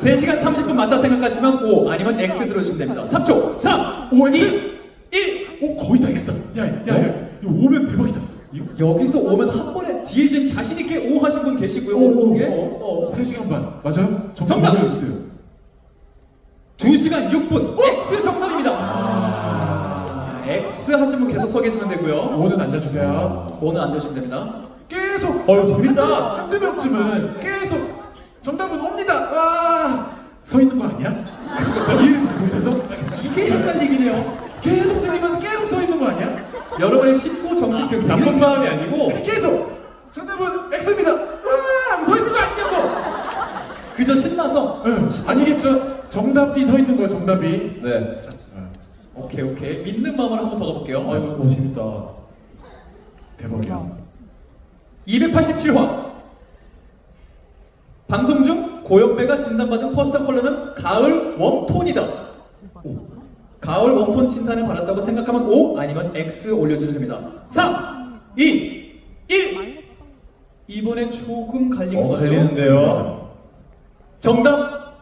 3시간 30분 맞다 생각하시면 O 아니면 X 들어주시면 됩니다. 3초. 3, 5, 2, 1. 어 거의 다 X다. 야 야 야 이거 오면 대박이다. 여기서 오면 한 번에 뒤에 지금 자신 있게 O 하신 분 계시고요. 오른쪽에. 어, 3시간 반 맞아요? 정답! 올려주세요. 2시간 6분. X 정답입니다. 아, X 하신 분 계속 서 계시면 되고요. 5는 앉아주세요. O는 앉으시면 됩니다. 계속 어유 재밌다. 한두 명쯤은 계속 정답은 옵니다. 아, 서 있는 거 아니야? 이해를 잘 못해서 이게 헷갈리긴 해요. 계속 들리면서 계속 서 있는 거 아니야? 여러분의 쉽고 정신 교육 나쁜 마음이 아니고 계속 정답은 X입니다. 아, 서 있는 거 아니냐고. 그저 신나서 응, 아니겠죠? 정답이 서 있는 거예요. 정답이. 네. 자, 어, 오케이 오케이 믿는 마음을 한번 더 가볼게요. 아이고 재밌다. 대박이야. 287화 방송 중 고영배가 진단받은 퍼스널 컬러는 가을 웜톤이다. 오. 가을 웜톤 칭찬을 받았다고 생각하면 O 아니면 X 올려주면 됩니다. 3, 2, 1 이번에 조금 갈린 것 어 같죠? 걸리는데요. 정답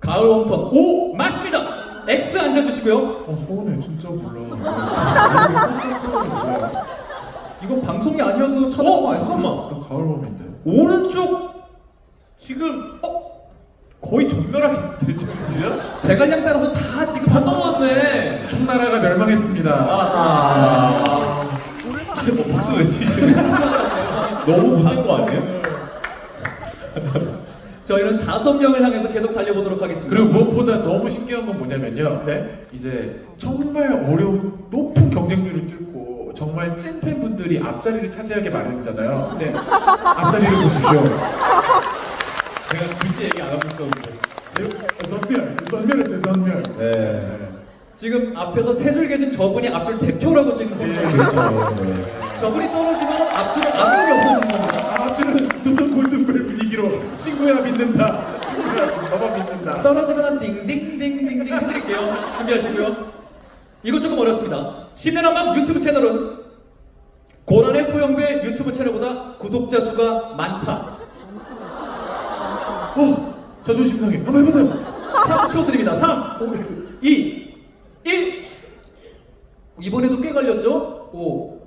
가을 웜톤 O 맞습니다. X 앉아주시고요. 어, 서운해. 진짜 몰라. 이건 방송이 아니어도 쳐다보고 어알수 있는 잠깐만. 나 가을 봄인데. 오른쪽 지금 어 거의 전멸하게 되죠? 제갈량 따라서 다 지금 다 떨어졌네. 총나라가 멸망했습니다. 아. 근데 뭐 박수 왜 치시는 너무 못한 거 아니에요? 저희는 다섯 명을 향해서 계속 달려보도록 하겠습니다. 그리고 무엇보다 너무 신기한 건 뭐냐면요. 네. 이제 정말 어려운 높은 경쟁률을 뚫고 정말 찐 팬분들이 앞자리를 차지하게 마련이잖아요. 네. 앞자리를 보십시오. 제가 굳이 얘기 안 하고 있었는데. 선멸, 선멸했어요, 선멸. 네. 지금 앞에서 세 줄 계신 저분이 앞줄 대표라고 지금 네, 생각해요. 그렇죠. 저분이 떨어지면 앞줄에 아무리 없어지는 겁니다. 앞줄은 두손 골든벨 분위기로 친구야 믿는다. 친구야 너만 믿는다. 떨어지면 띵띵띵띵띵 해드릴게요. 준비하시고요. 이것 조금 어렵습니다. 10년 한밤 유튜브 채널은 고란의 소영배 유튜브 채널보다 구독자 수가 많다. 어, 자존심 상해. 한번 해보세요. 3초 드립니다. 3, 5, 2, 1. 이번에도 꽤 걸렸죠? 5,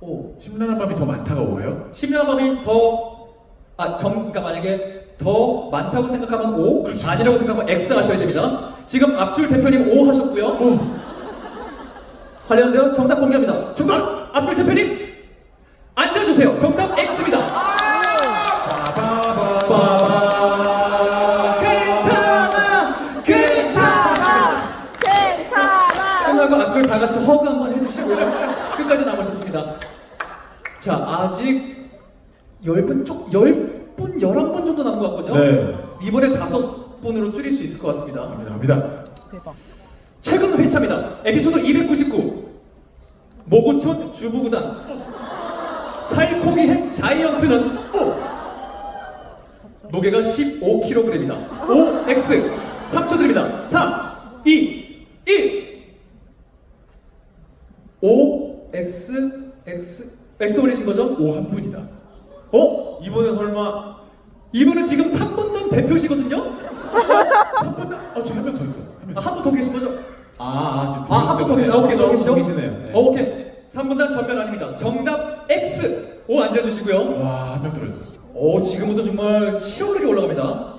5. 심란한 밤이 더 많다가 오예요? 10년 밤이 더, 아, 정, 그러니까 만약에 더 많다고 생각하면 O, 아니라고 생각하면 X 하셔야 됩니다. 지금 앞줄 대표님 O 하셨고요. 어, 관련된데요 정답 공개합니다. 정답! 앞줄 대표님! 앉아주세요. 정답 X입니다. 끝나고 앞줄 다 같이 허그 한번 해주시고요. 끝까지 남으셨습니다. 자, 아직 10분 쪽, 10분, 11분 정도 남은 것 같거든요. 네. 이번에 다섯 분으로 줄일 수 있을 것 같습니다. 갑니다, 갑니다. 대박. 최근 회차입니다. 에피소드 299. 모구촌 주부구단. 살코기 햄 자이언트는 O. 무게가 15kg입니다. O, X. 3초 드립니다. 3, 2, 5x x x 올리신 거죠? 5 한 분이다. 어? 이번에 설마 이분은 지금 3분당 대표시거든요? 3분당 아, 저한 명 더 있어요. 아, 한 분 더 계신 거죠? 아, 아, 아, 한 분더 네, 계시죠? 아, 오케이, 더 계시죠? 계시네요. 네. 어, 오케이. 3분당 전면 아닙니다. 정답 X. 오 앉아주시고요. 와, 한 명 들어있어. 오, 어, 지금부터 정말 치열하게 올라갑니다.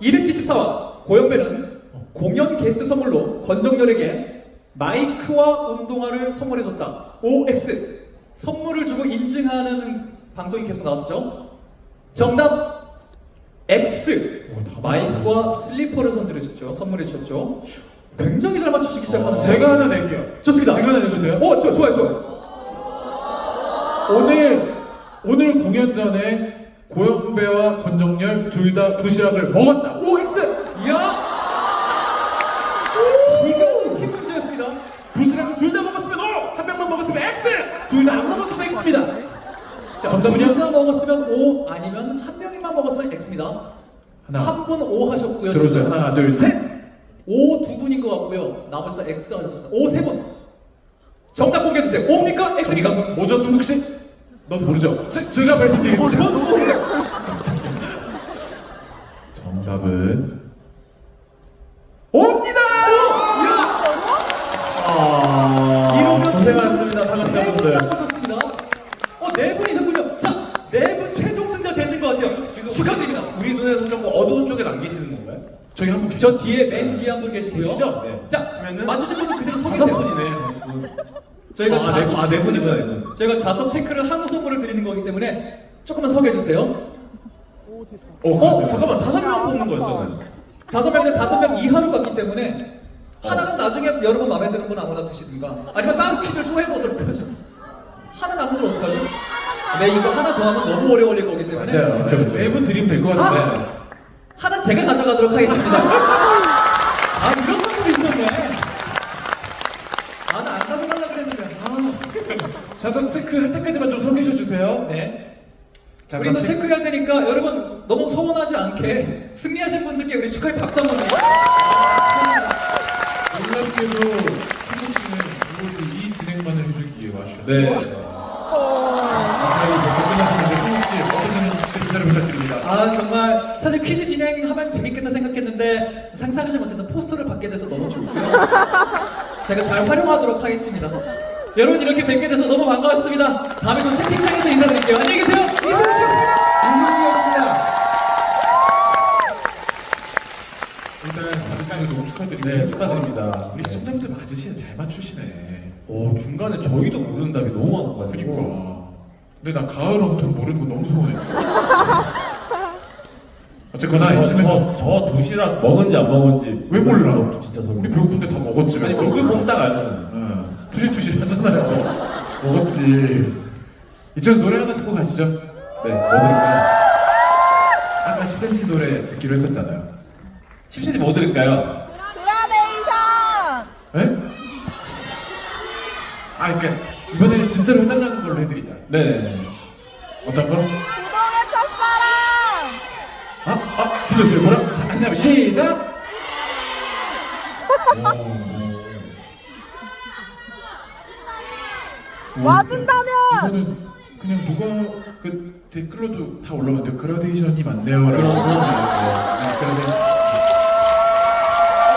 274화 고영배는 어. 공연 게스트 선물로 권정열에게 마이크와 운동화를 선물해줬다. OX. 선물을 주고 인증하는 방송이 계속 나왔었죠. 정답 X. 오, 다 마이크와 슬리퍼를 선물해줬죠. 선물해주셨죠. 굉장히 잘 맞추시기 시작하는 제가 하나 낼게요. 좋습니다. 제가 하나 내면 돼요? 어, 저, 좋아요, 좋아요. 오늘 오늘 공연 전에 고영배와 권정열 둘 다 도시락을 먹었다. 오 X. 이야! 정답은요? 둘다 먹었으면 O 아니면 한 명이만 먹었으면 X입니다. 하나. 한 분 O 하셨고요. 들어주세요. 지금. 하나, 둘, 셋. O 두 분인 것 같고요. 나머지 다 X 하셨습니다. O 세 분. 정답 공개해 주세요. O입니까? X입니까? 뭐죠, 승국 씨? 넌 모르죠? 제, 제가 말씀드리겠습니다. 정답은 맨 뒤에 한 분 계시고요. 계시죠? 네. 자, 그러면은 맞추신 분은 그대로 서 다섯 계세요. 분이네. 저희가 아, 네 좌석 분, 아, 네 체크를- 분이구나, 네 분. 저희가 좌석 체크를 한우 선물을 드리는 거기 때문에 조금만 서게 해주세요. 어, 어, 잠깐만, 다섯 명 뽑는 거였잖아요. 다섯 명인데 다섯 명 이하로 갔기 때문에 하나는 나중에 여러분 마음에 드는 분 아무나 드시든가 아니면 다른 퀴즈를 또 해보도록 하죠. 하나 남은 건 어떡하죠? 네, 이거 하나 더 하면 너무 오래 걸릴 거기 때문에 맞아요. 네분 드리면 될것 아! 같습니다. 하나 제가 가져가도록 하겠습니다. 아 이런 것도 있었네. 아 나 안 가져가려고 그랬는데. 아. 자석 체크 할 때까지만 좀서 계셔 주세요. 네. 자, 우리도 그럼 체크해야 되니까 여러분 너무 서운하지 않게 승리하신 분들께 우리 축하의 박수 한번 드릴게요. 놀랍게도 승국 씨는 오늘 이 진행만을 해주기에 와주셨어요. 네. 씨 어떤 점 기다려 부탁드립니다. 아 정말 사실 퀴즈 진행하면 재밌겠다 생각했는데 상상하지 못했던 포스터를 받게 돼서 너무 좋고요. 제가 잘 활용하도록 하겠습니다. 여러분 이렇게 뵙게 돼서 너무 반가웠습니다. 다음에 또 채팅창에서 인사드릴게요. 안녕히 계세요. 이승우 씨였습니다. 이승기였습니다. 일단 거 너무 축하드리고 네, 축하드립니다. 우리 시청자분들 맞으시네 잘 맞추시네. 오, 중간에 저희도 모르는 답이 너무 많아가지고. 그니까. 근데 나 가을 웜톤 모르는 거 너무 서운했어. 어쨌거나 저, 이쯤에서 저, 저 도시락 먹은지 안 먹은지 왜 몰라? 진짜 소름. 우리 배고픈데 다 먹었지. 왜 아니. 얼굴 먹다가 알잖아요. 응. 투실투실 하잖아요. 먹었지. 이쯤에서 노래 하나 듣고 가시죠. 네, 뭐 들을까요? 아까 10cm 노래 듣기로 했었잖아요. 10cm 뭐 들을까요? 그라데이션 에? 아, 그러니까 이번에는 진짜로 해달라는 걸로 해드리자. 네. 어떤 거? 구동의 첫사랑 아, 아, 들려, 들려. 뭐라? 한 사람 시작! 와준다면 이거는 그냥 누가 그 댓글로도 다 올라오는데 그라데이션이 맞네요. 그럼, 그럼. 네, 그라데이션.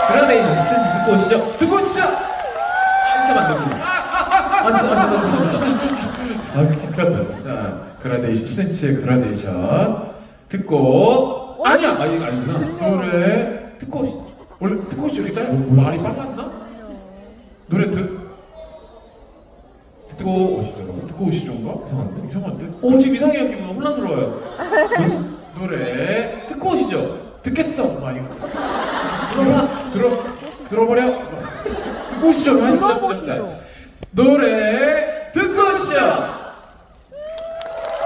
그라데이션 10cm 듣고 오시죠. 듣고 오시죠! 이렇게 만듭니다. 아, 진짜, 아, 진짜, 진짜. 아, 그치, 났다. 자, 그라데이션, 10cm의 그라데이션. 듣고. 아니야! 아니, 아니구나. 노래. 듣고 오시죠. 원래 듣고 오시죠? 이렇게 짧 말이 빨랐나? 노래 듣, 듣고 오시죠. 듣고 오시죠인가? 이상한데? 이상한데? 오, 지금 이상해요. 기분 혼란스러워요. 노래. 듣고 오시죠. 듣겠어. 막 이거. 들어봐. 들어. 들어버려. 듣고 오시죠. 하시죠. 들어보시죠. 자, 노래